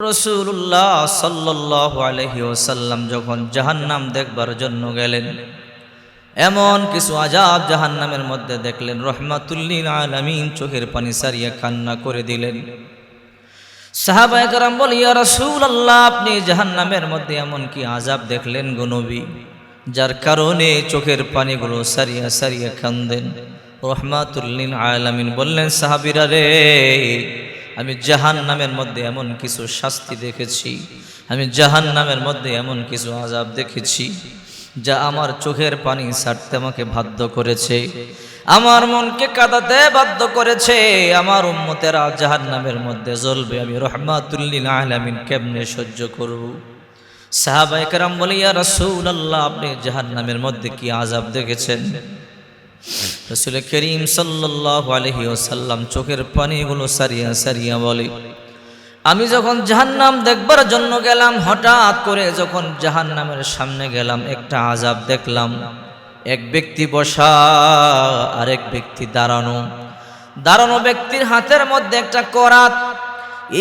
রসুল্লাহ সাল্লাহ আলহি ওসাল্লাম যখন জাহান্নাম দেখবার জন্য গেলেন, এমন কিছু আজাব জাহান্নামের মধ্যে দেখলেন রহমাতুল্লিল আলমিন চোখের পানি সারিয়ে কান্না করে দিলেন। সাহাবায়াম বল, ইয়া রসুল আল্লাহ আপনি জাহান্নামের মধ্যে এমন কি আজাব দেখলেন গুনবী যার কারণে চোখের পানিগুলো সারিয়া সারিয়া কান্দেন রহমাতুল্লিন আলামিন বললেন, সাহাবিরা রে আমি জাহান নামের মধ্যে এমন কিছু শাস্তি দেখেছি। আমি জাহান নামের মধ্যে এমন কিছু আজাব দেখেছি, যা আমার চোখের পানি ছাড়তে আমাকে বাধ্য করেছে। আমার মনকে কাঁদাতে বাধ্য করেছে। আমার উম্মতেরা জাহান নামের মধ্যে জ্বলবে। আমি রহমাতুল্লিন আলামিন কেমনে সহ্য করব? সাহাবাইকারাম বলে, ইয়া রসুল আল্লাহ আপনি জাহান নামের মধ্যে কি আজাব দেখেছেন? রসুল করিম সাল্লাহ আলহি ওসাল্লাম চোখের পানিগুলো সারিয়া সারিয়া বলে, আমি যখন জাহান্নাম দেখবার জন্য গেলাম, হঠাৎ করে যখন জাহান্নামের সামনে গেলাম, একটা আজাব দেখলাম। এক ব্যক্তি বসা, আরেক ব্যক্তি দাঁড়ানো। দাঁড়ানো ব্যক্তির হাতের মধ্যে একটা করাত।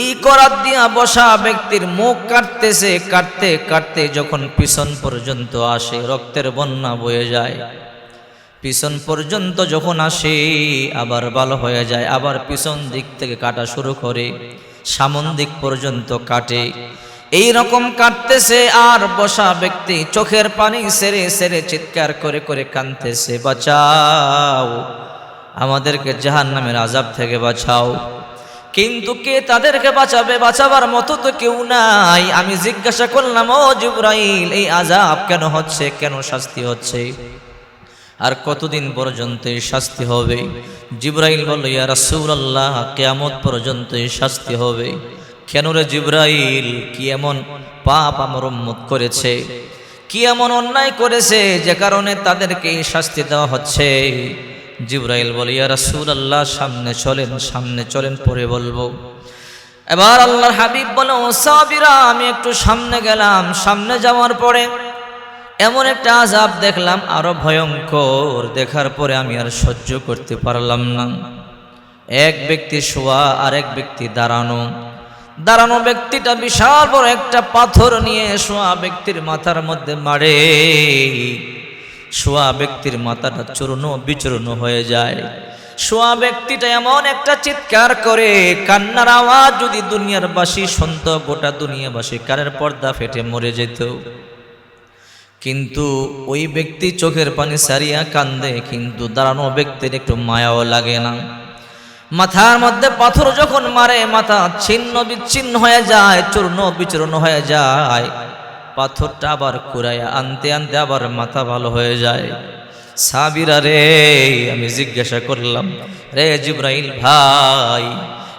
এই করাত দিয়া বসা ব্যক্তির মুখ কাটতেছে, কাটতে কাটতে যখন পিছন পর্যন্ত আসে, রক্তের বন্যা বয়ে যায়। পিছন পর্যন্ত যখন আসে, আবার ভালো হয়ে যায়, আবার পিছন দিক থেকে কাটা শুরু করে, সামন দিক পর্যন্ত কাটে। এই রকম কাটতেছে, আর বসা ব্যক্তি চোখের পানি সেরে সেরে চিৎকার করে করে কানতেছে বাঁচাও। আমাদেরকে জাহান নামের আজাব থেকে বাঁচাও। কিন্তু কে তাদেরকে বাঁচাবে, বাঁচাবার মতো তো কেউ নাই। আমি জিজ্ঞাসা করলাম, ও জুব্রাইল, এই আজাব কেন হচ্ছে, কেন শাস্তি হচ্ছে? আর কতদিন পর্যন্ত শাস্তি হবে? জিব্রাইল বলল, ইয়া রাসূলুল্লাহ, কিয়ামত পর্যন্ত শাস্তি হবে। কেন রে জিব্রাইল? কি এমন পাপ আমার উম্মত করেছে? কি এমন অন্যায় করেছে যে কারণে তাদেরকে শাস্তি দেওয়া হচ্ছে? জিব্রাইল বলে ইয়া রাসূলুল্লাহ, সামনে চলেন সামনে চলেন, পরে বলব। এবার আল্লাহর হাবিব বলে সাবিরা আমি একটু সামনে গেলাম। সামনে যাওয়ার পরে এমন একটা আজাব দেখলাম, আরও ভয়ঙ্কর। দেখার পরে আমি আর সহ্য করতে পারলাম না। এক ব্যক্তি শোয়া আর এক ব্যক্তি দাঁড়ানো। দাঁড়ানো ব্যক্তিটা বিশাল বড় একটা পাথর নিয়ে শোয়া ব্যক্তির মাথার মধ্যে মারে। শোয়া ব্যক্তির মাথাটা চূর্ণ বিচূর্ণ হয়ে যায়। শোয়া ব্যক্তিটা এমন একটা চিৎকার করে, কান্নার আওয়াজ যদি দুনিয়ার বাসী শুনত, গোটা দুনিয়াবাসী কারের পর্দা ফেটে মরে যেত। কিন্তু ওই ব্যক্তি চোখের পানি সারিয়া কান্দে, কিন্তু দাঁড়ানো ব্যক্তির একটু মায়াও লাগে না। মাথার মধ্যে পাথর যখন মারে, মাথা ছিন্ন বিচ্ছিন্ন হয়ে যায়, চূর্ণ বিচূর্ণ হয়ে যায়। পাথরটা আবার কুড়াইয়া আনতে আনতে আবার মাথা ভালো হয়ে যায়। সাবিরা রে, আমি জিজ্ঞাসা করলাম, রে জিব্রাইল ভাই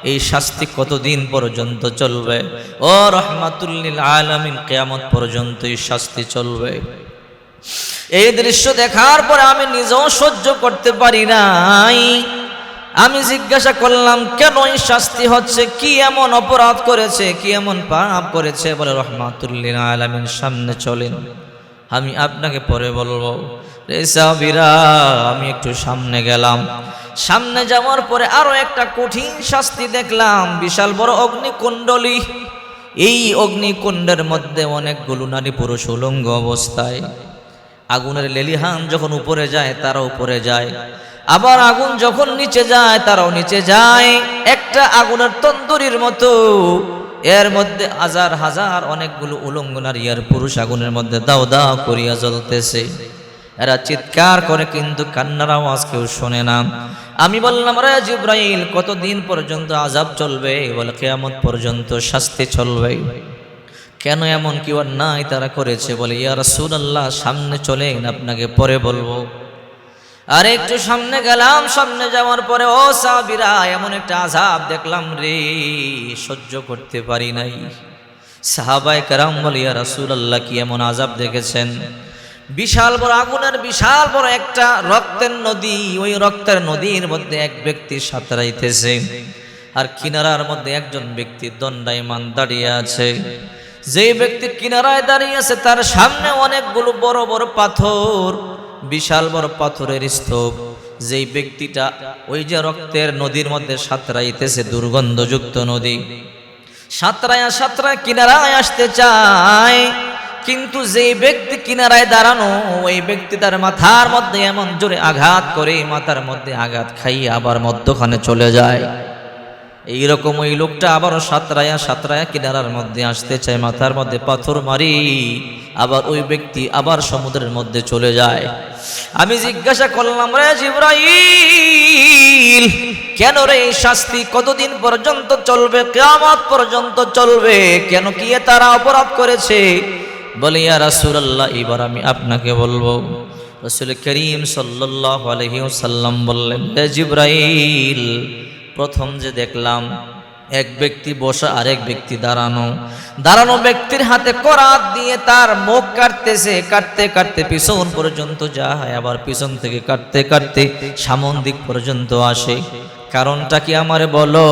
এই শাস্তি কতদিন পর্যন্ত চলবে? ও রহমাতুল্লিল আলামিন, কেয়ামত পর্যন্ত এই শাস্তি চলবে। এই দৃশ্য দেখার পরে আমি নিজেও সহ্য করতে পারি নাই। আমি জিজ্ঞাসা করলাম, কেন এই শাস্তি হচ্ছে? কি এমন অপরাধ করেছে? কি এমন পাপ করেছে? বলে, রহমাতুল্লিল আলামিন, সামনে চলেন। আমি আপনাকে পরে বলব রে সাবিরা আমি একটু সামনে গেলাম। সামনে যাওয়ার পরে আরও একটা কঠিন শাস্তি দেখলাম, বিশাল বড় অগ্নিকুণ্ডলী। এই অগ্নিকুণ্ডের মধ্যে অনেকগুলো নারী পুরুষ উলঙ্গ অবস্থায়। আগুনের লেলিহান যখন উপরে যায় তারা উপরে যায়। আবার আগুন যখন নিচে যায়, তারাও নিচে যায়। একটা আগুনের তন্দুরির মতো। এর মধ্যে হাজার হাজার অনেকগুলো উলঙ্গ নারী আর পুরুষ আগুনের মধ্যে দাও দাও করিয়া জ্বলতেছে। এরা চিৎকার করে কিন্তু কান্নার আওয়াজ কেউ শোনে না। আমি বললাম, রে জিব্রাইল, কতদিন পর্যন্ত আজাব চলবে? বলে, কেয়ামত পর্যন্ত শাস্তি চলবে। কেন এমন কি অন্যায় তারা করেছে? বলে, ইয়া রাসূলুল্লাহ, সামনে চলেন, আপনাকে পরে বলব। আর একটু সামনে গেলাম, সামনে যাওয়ার পরে, ও সাবিরা এমন একটা আজাব দেখলাম রে, সহ্য করতে পারি নাই। সাহাবাই কারাম বলিয়া রাসুল আল্লাহ কি এমন আজাব দেখেছেন? বিশাল বড় আগুনের বিশাল বড় একটা রক্তের নদী, ওই রক্তের নদীর মধ্যে এক ব্যক্তি সাঁতরাইতেছে। আর কিনারার মধ্যে একজন ব্যক্তি দণ্ডায়মান দাঁড়িয়ে আছে। যে ব্যক্তি কিনারায় দাঁড়িয়ে আছে, তার সামনে অনেকগুলো বড় বড় পাথর, বিশাল বড় পাথরের স্তূপ। যেই ব্যক্তিটা ওই যে রক্তের নদীর মধ্যে সাঁতরাইতেছে, দুর্গন্ধযুক্ত নদী। সাঁতরায়া সাঁতরায় কিনারায় আসতে চায়। কিন্তু যে ব্যক্তি কিনারায় দাঁড়ানো, ওই ব্যক্তি তার মাথার মধ্যে এমন জোরে আঘাত করে, মাথার মধ্যে আঘাত খাইয়ে আবার মধ্যখানে চলে যায়। এইরকম ওই লোকটা আবারও সাঁতরায়া সাঁতরায়া কিনারার মধ্যে আসতে চায়, মাথার মধ্যে পাথর মারি, আবার ওই ব্যক্তি আবার সমুদ্রের মধ্যে চলে যায়। আমি জিজ্ঞাসা করলাম, রে জিব্রাইল, কেন রে এই শাস্তি কতদিন পর্যন্ত চলবে, কেয়ামত পর্যন্ত চলবে? কেন কি তারা অপরাধ করেছে? বলে, ইয়া রাসূলুল্লাহ, এবার আমি আপনাকে বলব। রসুল করিম সাল্লাল্লাহু আলাইহি ওয়াসাল্লাম বললেন হে জিব্রাইল, প্রথম যে দেখলাম, এক ব্যক্তি বসা আরেক ব্যক্তি দাঁড়ানো। দাঁড়ানো ব্যক্তির হাতে করাত দিয়ে তার মুখ কাটতেছে, কাটতে কাটতে পিছন পর্যন্ত যায় আবার পিছন থেকে কাটতে কাটতে সামন দিক পর্যন্ত আসে। কারণটা কি আমার বলো?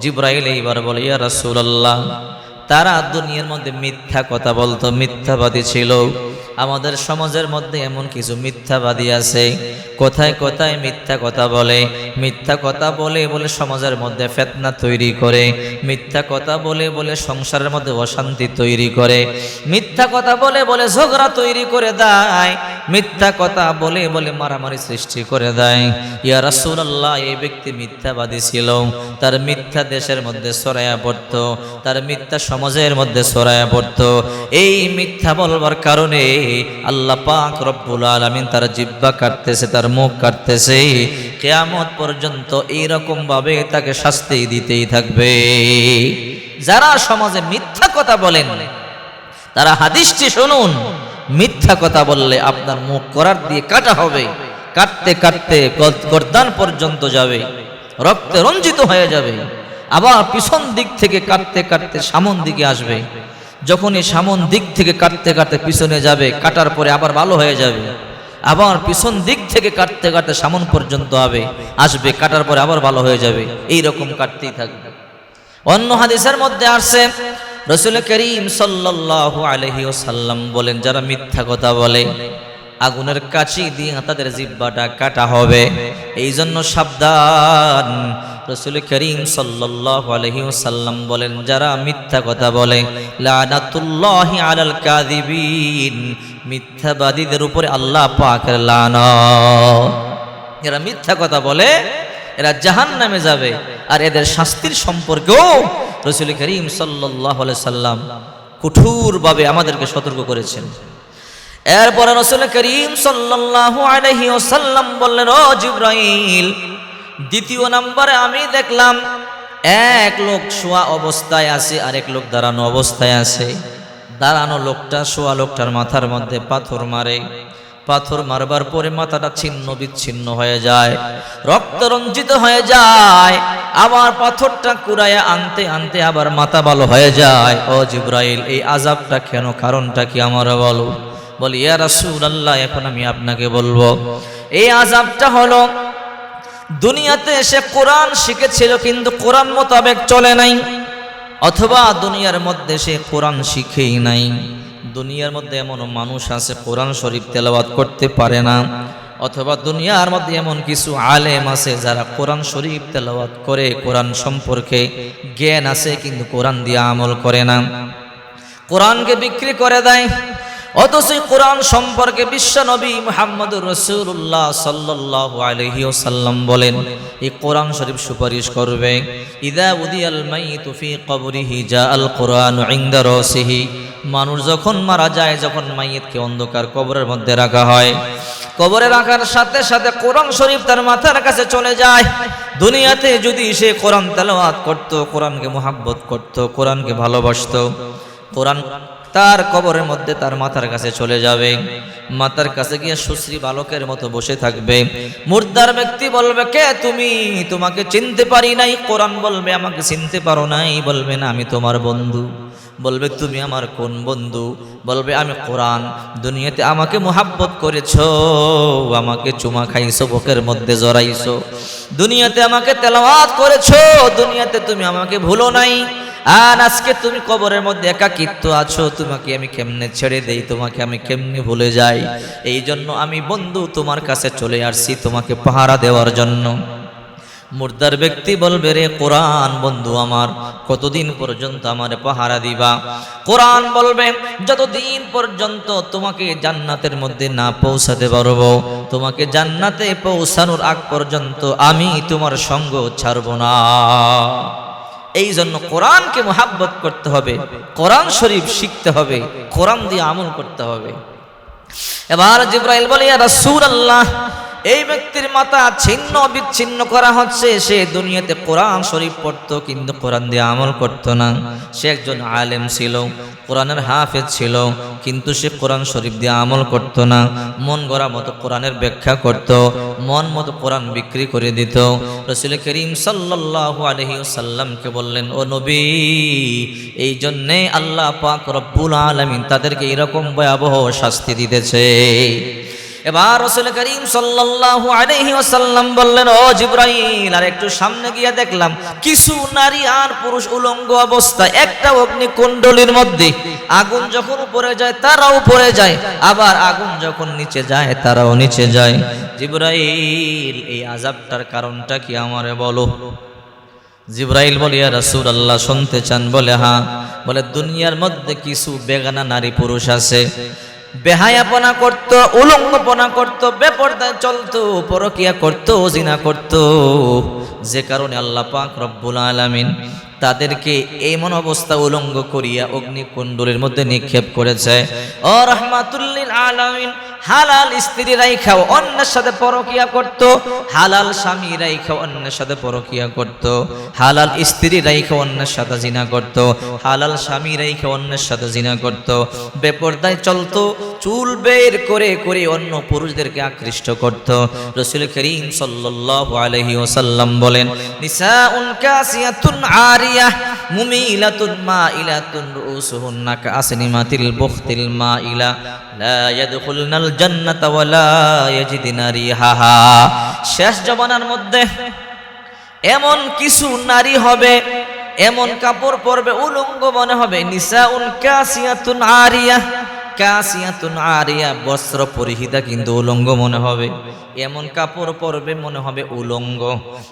জিব্রাইল এইবার বলে, ইয়া রাসূলুল্লাহ তারা দুনিয়ার মধ্যে মিথ্যা কথা বলতো, মিথ্যাবাদী ছিল। আমাদের সমাজের মধ্যে এমন কিছু মিথ্যাবাদী আছে। কোথায় কোথায় মিথ্যা কথা বলে? মিথ্যা কথা বলে বলে সমাজের মধ্যে ফেতনা তৈরি করে। মিথ্যা কথা বলে বলে সংসারের মধ্যে অশান্তি তৈরি করে। মিথ্যা কথা বলে বলে ঝগড়া তৈরি করে দেয়। মিথ্যা কথা বলে বলে মারামারি সৃষ্টি করে দেয়। ইয়া রাসূলুল্লাহ, এই ব্যক্তি মিথ্যাবাদী ছিল। তার মিথ্যা দেশের মধ্যে সরায়া পড়ত, তার মিথ্যা সমাজের মধ্যে সরায়া পড়ত। এই মিথ্যা বলবার কারণে আল্লাহ পাক রব্বুল আলামিন তার জিব্বা কাটতেছে, তার মুখ কাটতেছে। কেয়ামত পর্যন্ত এইরকম ভাবে তাকে শাস্তি দিতেই থাকবে। যারা সমাজে মিথ্যা কথা বলেন, তারা হাদিসটি শুনুন। মিথ্যা কথা বললে আপনার মুখ করার দিয়ে কাটা হবে। কাটতে কাটতে গর্দান পর্যন্ত যাবে। রক্তে রঞ্জিত হয়ে যাবে। আবার পিছন দিক থেকে কাটতে কাটতে সামন দিকে আসবে। যখন এই সামন দিক থেকে কাটতে কাটতে পিছনে যাবে, কাটার পরে আবার ভালো হয়ে যাবে। আবার পিছন দিক থেকে কাটতে কাটতে সামন পর্যন্ত হবে, আসবে, কাটার পরে আবার ভালো হয়ে যাবে। এই রকম কাটতেই থাকবে। অন্য হাদিসের মধ্যে আসছে রসুল করিম সাল্লাল্লাহু আলহি সাল্লাম বলেন, যারা মিথ্যা কথা বলে, আগুনের কাছি দিয়ে তাদের জিব্বাটা কাটা হবে। এই জন্য সাবধান। রসুল করিম সাল্লাল্লাহু আলহি সাল্লাম বলেন, যারা মিথ্যা কথা বলে আলাল কাযিবিন, মিথ্যাবাদীদের উপরে আল্লাহ পাকের লানত। এরা মিথ্যা কথা বলে, এরা জাহান নামে যাবে। আর এদের শাস্তির সম্পর্কেও রসুল করিম সাল্লাহ সাল্লাম কঠোরভাবে আমাদেরকে সতর্ক করেছেন। এরপরে রসুল করিম সাল্লাহ আলহি সাল্লাম বললেন, ও জিব্রাইল, দ্বিতীয় নম্বরে আমি দেখলাম এক লোক শোয়া অবস্থায় আছে, আরেক লোক দাঁড়ানো অবস্থায় আছে। দাঁড়ানো লোকটা শোয়া লোকটার মাথার মধ্যে পাথর মারে। পাথর মারবার পরে মাথাটা ছিন্ন বিচ্ছিন্ন হয়ে যায়, রক্ত রঞ্জিত হয়ে যায়, আবার পাথরটা কুড়াইয়া আনতে আনতে আবার মাথা ভালো হয়ে যায়। ও জিব্রাইল, এই আজাবটা কেন, কারণটা কি আমার বলো? বলি, ইয়া রাসূল আল্লাহ এখন আমি আপনাকে বলব, এই আজাবটা হলো, দুনিয়াতে এসে কোরআন শিখেছিল কিন্তু কোরআন মোতাবেক চলে নাই, অথবা দুনিয়ার মধ্যে সে কোরআন শিখেই নাই। দুনিয়ার মধ্যে এমন মানুষ আছে, কোরআন শরীফ তেলাবাদ করতে পারে না। অথবা দুনিয়ার মধ্যে এমন কিছু আলেম আছে যারা কোরআন শরীফ তেলাওয়াত করে, কোরআন সম্পর্কে জ্ঞান আছে, কিন্তু কোরআন দিয়ে আমল করে না। কোরআনকে বিক্রি করে দেয় অথচ কোরআন সম্পর্কে বিশ্ব নবী মোহাম্মদ রসুল্লাহ সাল্লাহ আলহি সাল্লাম বলেন, এই কোরআন শরীফ সুপারিশ করবে, ইদা উদিয়াল মাই তুফি কবরিহি যা আল কোরআন ইন্দা রসিহি। মানুষ যখন মারা যায়, যখন মাইয়তকে অন্ধকার কবরের মধ্যে রাখা হয়, কবরে রাখার সাথে সাথে কোরআন শরীফ তার মাথার কাছে চলে যায়। দুনিয়াতে যদি সে কোরআন তেলাওয়াত করত, কোরআনকে মোহাব্বত করত, কোরআনকে ভালোবাসত, কোরআন তার কবরের মধ্যে তার মাথার কাছে চলে যাবে। মাথার কাছে গিয়ে সুশ্রী বালকের মতো বসে থাকবে। মুর্দার ব্যক্তি বলবে, কে তুমি? তোমাকে চিনতে পারি নাই। কোরআন বলবে, আমাকে চিনতে পারো নাই। বলবে, না, আমি তোমার বন্ধু। বলবে, তুমি আমার কোন বন্ধু? বলবে, আমি কোরআন। দুনিয়াতে আমাকে মোহাব্বত করেছ, আমাকে চুমা খাইছো, বুকের মধ্যে জড়াইছো। দুনিয়াতে আমাকে তেলাওয়াত করেছ, দুনিয়াতে তুমি আমাকে ভুলো নাই। আর আজকে তুমি কবরের মধ্যে একাকিত্ব আছো, তোমাকে আমি কেমনে ছেড়ে দেই? তোমাকে আমি কেমনে ভুলে যাই? এই জন্য আমি বন্ধু তোমার কাছে চলে আসছি তোমাকে পাহারা দেওয়ার জন্য। মুর্দার ব্যক্তি বলবে, রে কোরআন, বন্ধু আমার, কতদিন পর্যন্ত আমার পাহারা দিবা? কোরআন বলবে, যতদিন পর্যন্ত তোমাকে জান্নাতের মধ্যে না পৌঁছাতে পারব, তোমাকে জান্নাতে পৌঁছানোর আগ পর্যন্ত আমি তোমার সঙ্গ ছাড়ব না। এই জন্য কোরআনকে মোহাব্বত করতে হবে, কোরআন শরীফ শিখতে হবে, কোরআন দিয়ে আমল করতে হবে। এবার জিব্রাইল বলে রাসূল আল্লাহ এই ব্যক্তির মাথা ছিন্ন, বিচ্ছিন্ন করা হচ্ছে। সে দুনিয়াতে কোরআন শরীফ পড়তো, কিন্তু কোরআন দিয়ে আমল করতো না। সে একজন আলেম ছিল, কোরআনের হাফেজ ছিল, কিন্তু সে কোরআন শরীফ দিয়ে আমল করতো না। মন গড়া মতো কোরআনের ব্যাখ্যা করত, মন মতো কোরআন বিক্রি করে দিত। রসুল করিম সাল্লাল্লাহু আলহি সাল্লামকে বললেন, ও নবী, এই জন্যে আল্লাহ পাক রব্বুল আলমিন তাদেরকে এরকম ভয়াবহ শাস্তি দিতেছে। এবার রসুল করিম সাল্লাল্লাহু আলাইহি ওয়াসাল্লাম বললেন, ও জিব্রাইল আর একটু সামনে গিয়ে দেখলাম, কিছু নারী আর পুরুষ উলঙ্গ অবস্থা, একটা অগ্নি কুণ্ডলীর মধ্যে। আগুন যখন উপরে যায়, তারাও উপরে যায়। আবার আগুন যখন নিচে যায়, তারাও নিচে যায়। জিব্রাইল, এই আযাবটার কারণটা কি আমারে বলো? জিব্রাইল বলিয়া রাসূল আল্লাহ শুনতে চান? বলে হ্যাঁ। বলে, দুনিয়ার মধ্যে কিছু বেগানা নারী পুরুষ আছে। বেহায়াপনা করত, উলঙ্গপনা করত, বেপর্দায় চলত, পরকিয়া করত, জিনা করত। যে কারণে আল্লাহ পাক রব্বুল আলামিন তাদেরকে এমন অবস্থা উলঙ্গ করিয়া অগ্নিকুণ্ডলের মধ্যে নিক্ষেপ করেছে। ও রহমাতুল্লিল আলামিন, হালাল স্ত্রী রাইখাও, অন্যের সাথে পরকিয়া করত। হালাল স্বামী রাইখাও, অন্যের সাথে পরকিয়া করত। হালাল স্ত্রী রাইখাও, অন্যের সাথে জিনা করত। হালাল স্বামী রাইখাও, অন্যের সাথে জিনা করত। বেপর্দায় চলতো, চুল বের করে করে অন্য পুরুষদেরকে আকৃষ্ট করত। রসুল করিম সাল্লাল্লাহু আলাইহি ওয়াসাল্লাম বলেন কাসিয়াতুন ইলাতুন মুমিলাতুন মাইলাতুন রুউসুহুন্না কাসনিমাতিল বুখতিল মাইলা। লা ইয়াদখুলনাল জান্নাতা ওয়া লা ইয়াজিদিনা রিহাহা। শেষ জবানার মধ্যে এমন কিছু নারী হবে, এমন কাপড় পরবে, উলঙ্গ মনে হবে, নিসাউন কাসিয়াতুন আরিয়া। কাসিয়াতুন আরিয়া, বস্ত্র পরিহিতা কিন্তু উলঙ্গ মনে হবে। এমন কাপড় পরবে মনে হবে উলঙ্গ।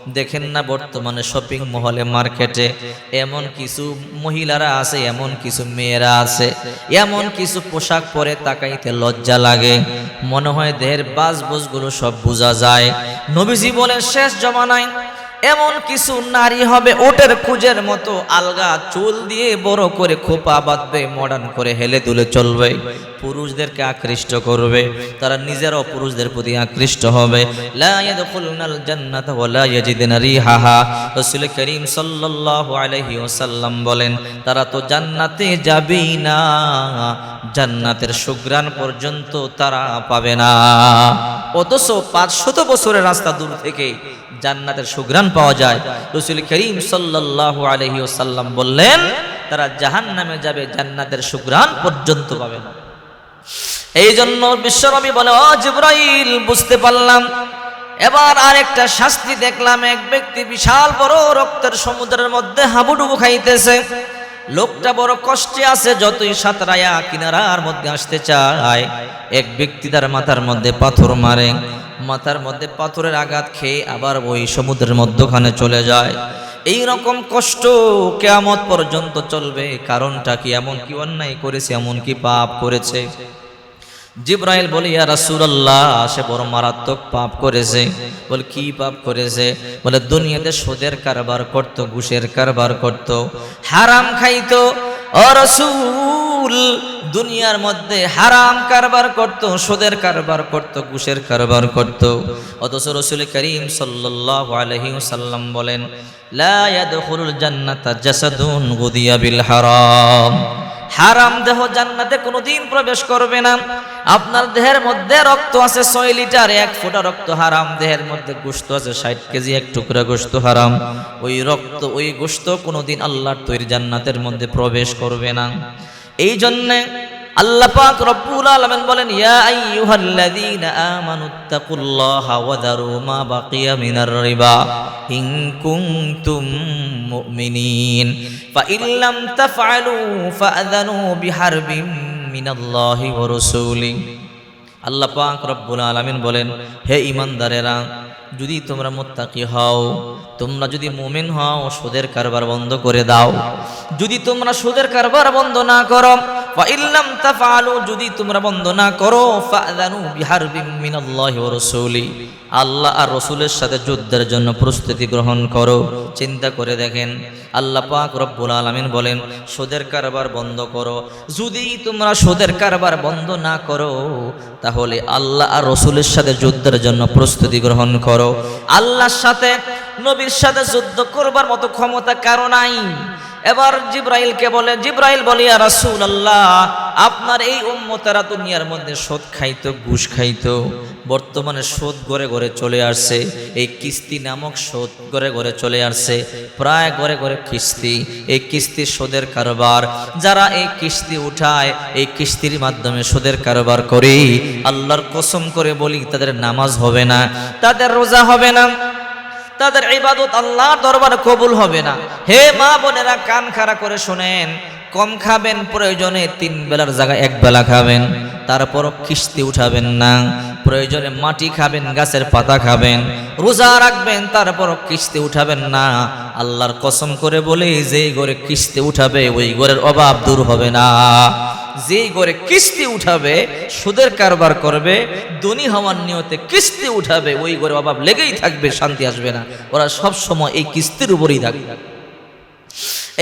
দেখেন না বর্তমানে শপিং মহলে মার্কেটে এমন কিছু মহিলারা আছে, এমন কিছু মেয়েরা আছে, এমন কিছু পোশাক পরে তাকাইতে লজ্জা লাগে। মনে হয় দেহের বাস বাজবুজগুলো সব বোঝা যায়। নবীজি বলেন, শেষ জমানায় এমন কিছু নারী হবে ওটের খুঁজের মতো, আলগা চুল দিয়ে বড় করে খোপা বাঁধবে মডার্ন করে হেলে দুলে চলবে। পুরুষদেরকে আকৃষ্ট করবে, তারা নিজেরাও পুরুষদের প্রতি আকৃষ্ট হবে। করিম ওয়াসাল্লাম বলেন, তারা তো জান্নাতে যাবেই না, জান্নাতের সুগ্রাণ পর্যন্ত তারা পাবে না। অথচ পাঁচশত বছরের রাস্তা দূর থেকে জান্নাতের সুগ্রাণ পাওয়া যায়। রসুল করিম সাল্লাল্লাহু আলাইহি ওয়াসাল্লাম বললেন, তারা জাহান্নামে যাবে, জান্নাতের সুগ্রাণ পর্যন্ত পাবে না। এই জন্য বিশ্বনবী বলে, ও জিব্রাইল, বুঝতে পারলাম। এবার আরেকটা শাস্তি দেখলাম, এক ব্যক্তি বিশাল বড় রক্তের সমুদ্রের মধ্যে হাবুডুবু খাইতেছে। লোকটা বড় কষ্টে আছে, যতই সাঁতরায়া কিনারার মধ্যে আসতে চায়। এক ব্যক্তি তার মাথার মধ্যে পাথর মারে, মাথার মধ্যে পাথরের আঘাত খেয়ে আবার ওই সমুদ্রের মধ্যখানে চলে যায়। এই রকম কষ্ট কেয়ামত পর্যন্ত চলবে। কারণটা কি? এমন কি অন্যায় করেছে, এমন কি পাপ করেছে? জিব্রাইল বলে, ইয়া রাসূলুল্লাহ সে বড় মারাত্মক পাপ করেছে। বলে, কি পাপ করেছে? বলে, দুনিয়াতে সুদের কারবার করত, ঘুষের কারবার করত, হারাম খাইতো রাসূল, দুনিয়ার মধ্যে হারাম কারবার করত, সুদের কারবার করত কুশের কারবার করত। অথচ রসুল করিম সাল্লাম আলাইহি বলেন, লা ইয়াদখুলুল জান্নাতা জাসাদুন গুদিয়া বিল হারাম। হারাম দেহ জান্নাতে কোনোদিন প্রবেশ করবে না। আপনার দেহের মধ্যে রক্ত আছে ছয় লিটার, এক ফোটা রক্ত হারাম। দেহের মধ্যে গোস্ত আছে ষাট কেজি, এক টুকরা গোস্ত হারাম। ওই রক্ত, ওই গোস্ত কোনোদিন আল্লাহর তৈরি জান্নাতের মধ্যে প্রবেশ করবে না। এই জন্যে আল্লাহ পাক রব্বুল আলামিন বলেন, ইয়া আইয়ুহাল্লাযীনা আমানুত্তাকুল্লাহা ওয়া দারু মা বাকিয়া মিনার রিবা ইন কুনতুম মুমিনিন। ফা ইল্লাম তাফআলু ফাআযানু বিহারবিম মিনাল্লাহি ওয়া রাসূলি। আল্লাহ পাক রব্বুল আলামিন বলেন, হে ঈমানদারেরা, যদি তোমরা মোত্তাকি হও, তোমরা যদি মোমেন হও, সুদের কারবার বন্ধ করে দাও। যদি তোমরা সুদের কারবার বন্ধ না করো ফা ইল্লাম তাফআলু, যদি তোমরা বন্ধ না করো, ফাযানু বিহারবিম মিনাল্লাহি ওয়া রাসূলি। আল্লাহ আর রসুলের সাথে যুদ্ধের জন্য প্রস্তুতি গ্রহণ করো। চিন্তা করে দেখেন, আল্লাহ পাক রব্বুল আলামিন বলেন, সুদের কারবার বন্ধ করো। যদি তোমরা সুদের কারবার বন্ধ না করো, তাহলে আল্লাহ আর রসুলের সাথে যুদ্ধের জন্য প্রস্তুতি গ্রহণ করো। আল্লাহর সাথে, নবীর সাথে যুদ্ধ করবার মতো ক্ষমতা কারও নাই। এবার জিব্রাইলকে বলে, জিব্রাইল বলে, ইয়া রাসূলুল্লাহ, আপনার এই উম্মতেরা দুনিয়ার মধ্যে সুদ খাইতো, ঘুষ খাইতো, বর্তমানে সুদ গড়ে গড়ে চলে আসছে, এই কিস্তি নামক সুদ গড়ে গড়ে চলে আসছে, প্রায় গড়ে গড়ে কিস্তি, এই কিস্তি সুদের কারবার, যারা এই কিস্তি উঠায়, এই কিস্তির মাধ্যমে সুদের কারবার করে, আল্লাহর কসম করে বলি, তাদের নামাজ হবে না, তাদের রোজা হবে না তাদের ইবাদত আল্লাহর দরবারে কবুল হবে না। হে মা বোনেরা, কান খাড়া করে শোনেন। কম খাবেন, প্রয়োজনে তিন বেলার জায়গায় এক বেলা খাবেন। তারপরও কিস্তি উঠাবেন না। প্রয়োজনে মাটি খাবেন, গাছের পাতা খাবেন। রোজা রাখবেন, তারপরও কিস্তি উঠাবেন না। আল্লাহর কসম করে বলে, যেই ঘরে কিস্তি উঠাবে, ওই ঘরের অভাব দূর হবে না। যেই ঘরে কিস্তি উঠাবে, সুদের কারবার করবে, ধনী হওয়ার নিয়তে কিস্তি উঠাবে, ওই ঘরে অভাব লেগেই থাকবে, শান্তি আসবে না। ওরা সব সময় এই কিস্তির উপরই থাকবে।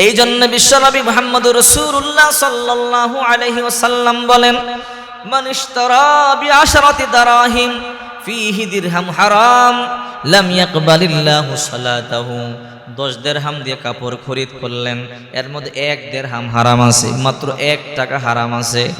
এই জন্য বিশ্বনবী মোহাম্মদ রসুল্লাহ সাল্লাল্লাহু আলাইহি ওয়াসাল্লাম বলেন, মান ইশতারা বিআশরাতি দারাহিম ফিহি দিরহাম হারাম, লাম ইয়াকবালিল্লাহু সালাতাহু। দশ দেড়হাম দিয়ে কাপড় খরিদ করলেন। এর মধ্যে এক দেড়হাম হারাম আছে, মাত্র এক টাকা হারাম আছে।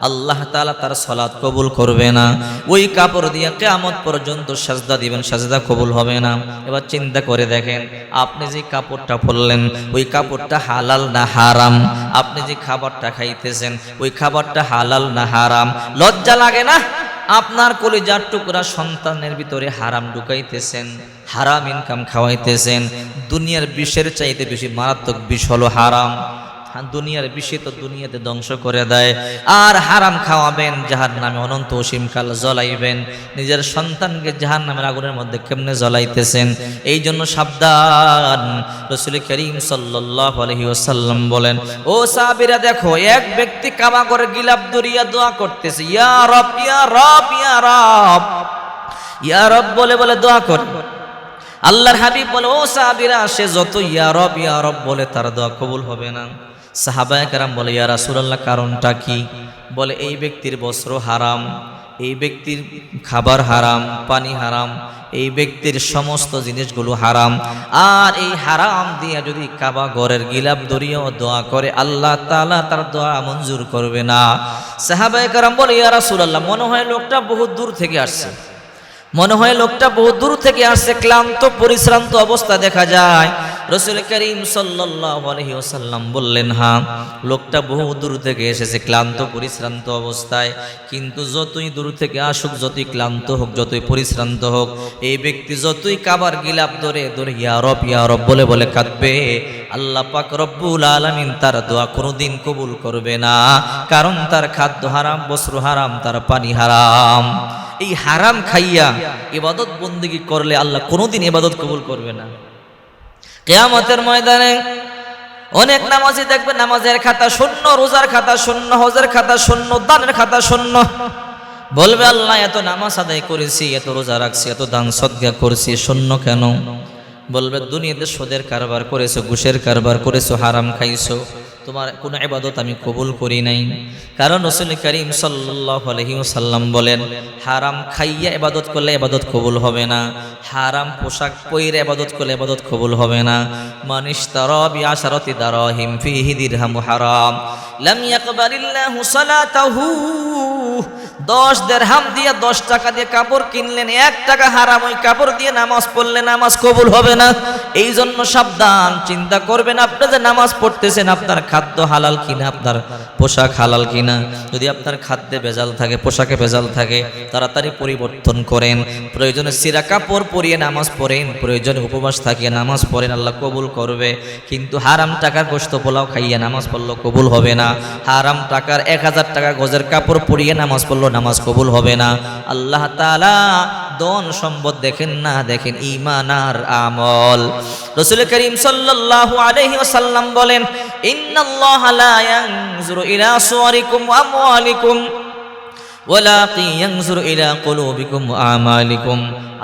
আল্লাহ তাআলা তার সালাত কবুল করবে না। ওই কাপড় দিয়ে কিয়ামত পর্যন্ত সাজদা দিবেন, সাজদা কবুল হবে না। এবার চিন্তা করে দেখেন, আপনি যে কাপড়টা পরলেন, ওই কাপড়টা হালাল না হারাম? আপনি যে খাবারটা খাইতেছেন, ওই খাবারটা হালাল না হারাম? লজ্জা লাগে না? আপনার কলিজার টুকরা সন্তানের ভিতরে হারাম ঢুকাইতেছেন, হারাম ইনকাম খাওয়াইতেছেন, দুনিয়ার বিষের চাইতে বেশি মারাত্মক বিষ হলো হারাম। দুনিয়ার বিষয় তো দুনিয়াতে ধ্বংস করে দেয়। আর হারাম খাওয়াবেন যাহার নামে অনন্ত অসীমকাল জ্বলাইবেন। নিজের সন্তানকে জাহার নামের আগুনের মধ্যে কেমনে জ্বলাইতেছেন? এই জন্য সাবধান। রসুল করিম সাল্লাহ আলহি ওসাল্লাম বলেন, ও সাবিরা দেখো, এক ব্যক্তি কামা করে গিলাপ দরিয়া দোয়া করতেছে, ইয়া রব ইয়া রব ইয়া রব। ইয়া রব বলে বলে, দোয়া করে। আল্লাহর হাবিব বলে, ও সাবিরা সে যত ইয়া রব ইয়া রব বলে, তার দোয়া কবুল হবে না। সাহাবায় কারাম বলে, ইয়া রাসূলুল্লাহ, কারণটা কি? বলে, এই ব্যক্তির বস্ত্র হারাম, এই ব্যক্তির খাবার হারাম, পানি হারাম, এই ব্যক্তির সমস্ত জিনিসগুলো হারাম। আর এই হারাম দিয়ে যদি কাবা ঘরের গিলাপ দরিয়াও দোয়া করে, আল্লাহ তাআলা তার দোয়া মঞ্জুর করবে না। সাহাবায়ে কারাম বলে, ইয়া রাসূলুল্লাহ, মনে হয় লোকটা বহুত দূর থেকে আসছে। মনে হয় লোকটা বহু দূর থেকে আসছে, ক্লান্ত, পরিশ্রান্ত অবস্থা দেখা যায়। রসুল করিম সাল্লাম বললেন হ্যাঁ লোকটা বহু দূর থেকে এসেছে, ক্লান্ত, পরিশ্রান্ত অবস্থায়। কিন্তু যতই দূর থেকে আসুক, যতই ক্লান্ত হোক, যতই পরিশ্রান্ত হোক, এই ব্যক্তি যতই কাবার গিলাপ ধরে ধরে ইয়ারব ইয়ারব বলে বলে কাঁদবে। আল্লাহ পাক রব্বুল আলামিন তার দোয়া কোনোদিন কবুল করবে না, কারণ তার খাদ্য হারাম, বস্ত্র হারাম, তার পানি হারাম। এই হারাম খাইয়া ইবাদত বন্দিগি করলে আল্লাহ কোনোদিন ইবাদত কবুল করবে না। কেয়ামতের ময়দানে অনেক নামাজি দেখবে নামাজের খাতা শূন্য, রোজার খাতা শূন্য, হজের খাতা শূন্য, দানের খাতা শূন্য। বলবে, আল্লাহ, এত নামাজ আদায় করেছি, এত রোজা রাখছি, এত দান সদ্গা করেছি, শূন্য কেন? বলবে, দুনিয়াতে সোদের কারবার করেছ, ঘুষের কারবার করেছ, হারাম খাইছো। তোমার কোনো ইবাদত আমি কবুল করি নাই। কারণ রসুল করিম সাল্লাল্লাহু আলাইহি বলেন, হারাম খাইয়া ইবাদত করলে ইবাদত কবুল হবে না। হারাম পোশাক পরে এবাদত করলে এবাদত কবুল হবে না। মানিশ তারা বিআশারাতি দারাহিম ফিহি দিরহাম হারাম। লাম ইয়াকবালিল্লাহু সালাতাহু। দশ দেড়হাম দিয়ে দশ টাকা দিয়ে কাপড় কিনলেন, এক টাকা হারাম, ওই কাপড় দিয়ে নামাজ পড়লে নামাজ কবুল হবে না। এই জন্য সাবধান, চিন্তা করবেন, আপনি যে নামাজ পড়তেছেন, আপনার খাদ্য হালাল কিনা, আপনার পোশাক হালাল কিনা? যদি আপনার খাদ্যে ভেজাল থাকে, পোশাকে ভেজাল থাকে, তাড়াতাড়ি পরিবর্তন করেন। প্রয়োজনে সিরা কাপড় পরিয়ে নামাজ পড়েন। প্রয়োজনে উপবাস থাকিয়ে নামাজ পড়েন, আল্লাহ কবুল করবে। কিন্তু হারাম টাকার গোস্ত পোলাও খাইয়ে নামাজ পড়লেও কবুল হবে না। হারাম টাকার এক হাজার টাকা গজের কাপড় পরিয়ে নামাজ পড়ল নামাজ কবুল হবে না। আল্লাহ তালা দন সম্পদ দেখেন না, দেখেন ইমান আর আমল। রসুল করিম সাল্লাল্লাহু আলাইহি ওয়াসাল্লাম বলেন, ইন্নাল্লাহা লা ইয়ানজুরু ইলা সুওয়ারিকুম ওয়া আমওয়ালিকুম।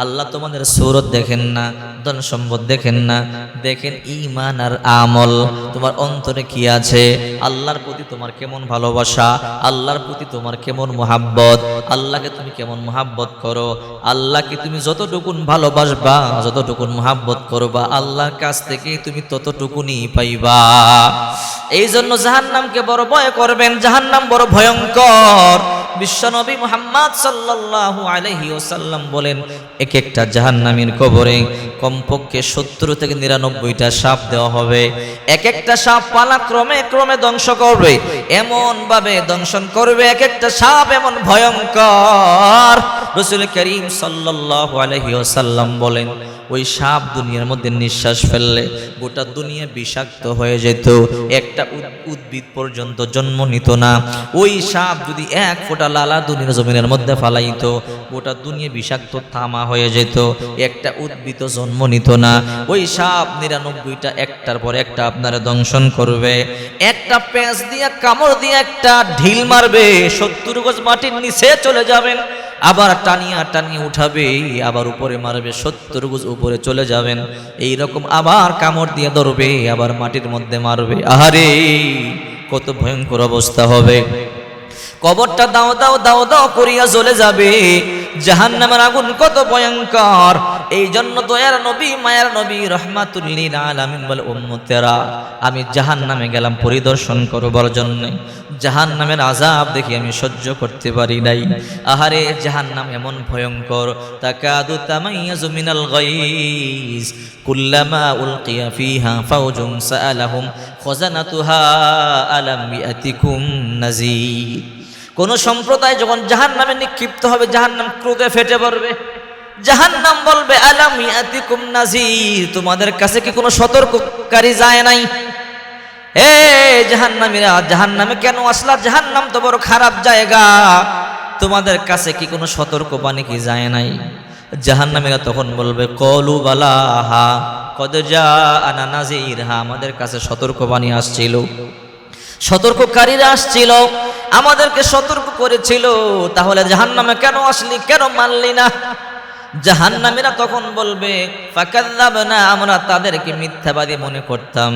আল্লাহ তোমাদের সুরত দেখেন না, ধন সম্পদ দেখেন না। দেখেন ইমান আর আমল, তোমার অন্তরে কি আছে? আল্লাহর প্রতি তোমার কেমন ভালোবাসা? আল্লাহর প্রতি তোমার কেমন মোহাব্বত? আল্লাহকে তুমি কেমন মোহাব্বত করো? আল্লাহকে তুমি যতটুকুন ভালোবাসবা, যতটুকুন মোহাব্বত করবা, আল্লাহর কাছ থেকে তুমি ততটুকুনি পাইবা। এই জন্য জাহান্নামকে বড় ভয় করবেন, জাহান্নাম বড় ভয়ঙ্কর। বিশ্বনবী মুহাম্মদ সাল্লাল্লাহু আলাইহি ওয়াসাল্লাম বলেন এক একটা জাহান্নামীর কবরে কমপক্ষে সত্তর থেকে নিরানব্বইটা সাপ দেওয়া হবে। এক একটা সাপ পালা ক্রমে ক্রমে ধ্বংস করবে। এমন ভাবে দংশন করবে এক একটা সাপ, এমন ভয়ঙ্কর। রসুল করিম সাল্লাল্লাহু আলাইহি ওয়াসাল্লাম বলেন ওই সাপ দুনিয়ার মধ্যে নিঃশ্বাস ফেললে গোটা দুনিয়া বিষাক্ত হয়ে যেত। একটা উদ্ভিদ পর্যন্ত জন্ম নিত না। ওই সাপ যদি এক ফোঁটা লালা দুনিয়ার জমিনের মধ্যে ফালাইতো, গোটা দুনিয়া বিষাক্ত থামা হয়ে যেত। একটা উদ্ভিদ জন্ম নিত না। ওই সাপ নিরানব্বইটা একটার পর একটা আপনারা দংশন করবে। একটা প্যাঁচ দিয়ে, কামড় দিয়ে একটা ঢিল মারবে। সত্তর গজ মাটির নিচে চলে যাবেন। আবার টানিয়া টানিয়ে উঠাবে, আবার উপরে মারবে, সত্তর গুজ উপরে চলে যাবেন। এই রকম আবার কামড় দিয়ে ধরবে, আবার মাটির মধ্যে মারবে। আহারে, কত ভয়ঙ্কর অবস্থা হবে। কবরটা দাও দাও দাও দাও করিয়া চলে যাবে। জাহান নামের আগুন কত ভয়ঙ্কর। এই জন্য দয়ার নবী, মায়ার নবী, রহমাতুল্লিল আলামিন বলে, উম্মতেরা, আমি জাহান নামে গেলাম পরিদর্শন করবার জন্য। জাহান নামের আজাব দেখি আমি সহ্য করতে পারি নাই। আহারে জাহান নাম এমন ভয়ঙ্কর। তাকাদু তামাইয়াজু মিনাল গাইজ। কুল্লামা উলকিয়া ফিহা ফাউজুন সাআলাহুম। খাজানাতুহা আলাম ইয়াতিকুম নাযীর কোন সম্প্রদায় যখন জাহান নামে নিক্ষিপ্ত হবে জাহান নাম ক্রোধে ফেটে পড়বে। জাহান নাম বলবে, আলাম ইয়াতিকুম নাজির তোমাদের কাছে কি কোনো সতর্ককারী যায় নাই? হে জাহান্নামীরা, জাহান্নামে কেন আসলা? জাহান্নাম তো বড় খারাপ জায়গা। তোমাদের কাছে কি কোনো সতর্ক বাণী কি যায় নাই? জাহান্নামীরা তখন বলবে, কলু বালাহা, কদ যা আনা নাজির হা আমাদের কাছে সতর্ক বাণী আসছিল। সতর্ককারীরা আসছিল আমাদেরকে সতর্ক করেছিল তাহলে জাহান্নামে কেন আসলি কেন মানলি না? জাহান্নামীরা তখন বলবে ফাকাল্লাবনা আমরা তাদেরকে মিথ্যাবাদী মনে করতাম।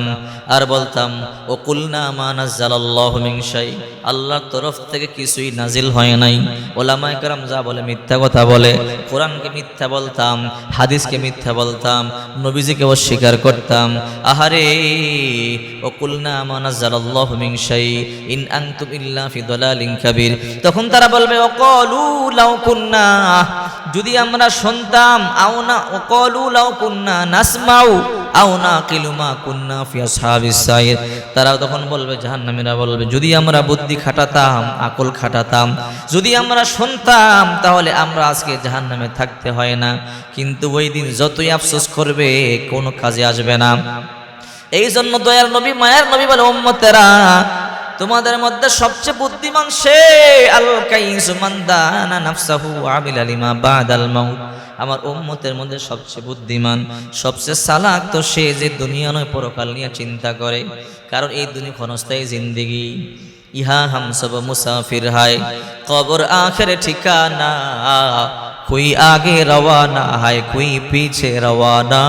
আর বলতাম ও কুলনা মা নাজ্জালাল্লাহু মিন শাই। আল্লাহর তরফ থেকে কিছুই নাজিল হয় নাই। ওলামায়ে কেরাম যা বলে, মিথ্যা কথা বলে। কোরআনকে মিথ্যা বলতাম, হাদিসকে মিথ্যা বলতাম, নবীজিকে অস্বীকার করতাম। আহারে ও কুলনা মা নাজ্জালাল্লাহু মিন শাই, ইন আনতুম ইল্লা ফি দালালিন তখন তারা বলবে ও কলু লাউ কুন্না। যদি আমরা শুনতাম আও না ও কলু লাউ কুন্না নাসমাউ আও না কিলুমা কুন্না ফি আসহাবিস সাইর। তারা তখন বলবে, জাহান্নামীরা বলবে, যদি আমরা বুদ্ধি খাটাতাম, আকল খাটাতাম, যদি আমরা শুনতাম, তাহলে আমরা আজকে জাহান্নামে থাকতে হয় না। কিন্তু ওই দিন যতই আফসোস করবে, কোনো কাজে আসবে না। এই জন্য দয়ার নবী, মায়ের নবী বলে, উম্মতেরা তোমাদের মধ্যে সবচেয়ে বুদ্ধিমান সে আল কাইস মান্দানা নাফসাহু আমিল আলিমা বাদাল মাউত আমার উম্মতের মধ্যে সবচেয়ে বুদ্ধিমান সবচেয়ে সালাক তো সে যে দুনিয়া নয় পরকাল নিয়ে চিন্তা করে কারণ এই দুনিয়া ক্ষণস্থায়ী জিন্দেগি ইহা হাম সব মুসাফির হায় কবর আখের ঠিকানা कोई आगे रवाना है कोई पीछे रवाना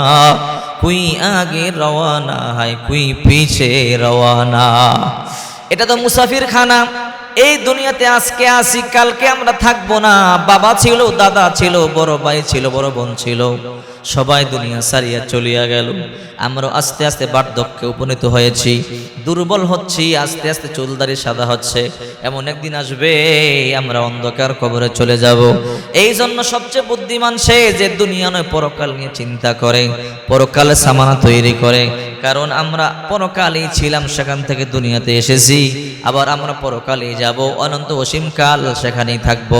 कोई आगे रवाना है कोई पीछे रवाना এটা তো মুসাফির খানা। এই দুনিয়াতে আজকে আসি কালকে আমরা থাকব না। বাবা ছিল, দাদা ছিল, বড় ভাই ছিল, বড় বোন ছিল। সবাই দুনিয়া সারিয়া চলিয়া গেল। আমরা আস্তে আস্তে বার্ধক্যে উপনীত হয়েছি। দুর্বল হচ্ছি, আস্তে আস্তে চুলদারি সাদা হচ্ছে। এমন একদিন আসবে, আমরা অন্ধকার কবরে চলে যাব। এই জন্য সবচেয়ে বুদ্ধিমান সে যে দুনিয়া নয়, পরকাল নিয়ে চিন্তা করে, পরকালে সামানা তৈরি করে। কারণ আমরা পরকালেই ছিলাম সেখান থেকে দুনিয়াতে এসেছি। আবার আমরা পরকালেই যাব, অনন্ত অসীম কাল সেখানেই থাকব।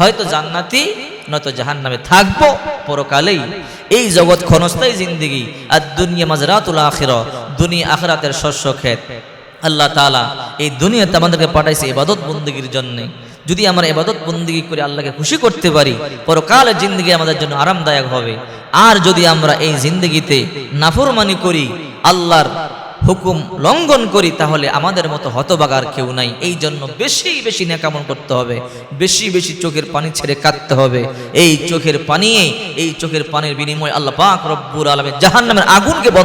হয়তো জান্নাতি, নয়তো জাহান নামে থাকব, পরকালেই। এই জগৎ ক্ষণস্থায়ী জিন্দিগি আর দুনিয়া মাজরাতুল আখির, দুনিয়া আখরাতের শস্য ক্ষেত। আল্লাহ তাআলা এই দুনিয়াতে আমাদেরকে পাঠাইছে ইবাদত বন্দীগীর জন্য। যদি আমরা ইবাদত বন্দী করে আল্লাহকে খুশি করতে পারি, পরকালের জিন্দগি আমাদের জন্য আরামদায়ক হবে। আর যদি আমরা এই জিন্দগিতে নাফরমানি করি, আল্লাহর হুকুম লঙ্ঘন করি, তাহলে আমাদের মতো হতবাগার কেউ নাই। এই জন্য বেশি বেশি নেকামন করতে হবে। বেশি বেশি চোখের পানি ছেড়ে কাঁদতে হবে। এই চোখের পানি, এই চোখের পানির বিনিময়ে আল্লাহ পাক রব্বুর আলমে জাহান্নামের আগুনকে বন্ধ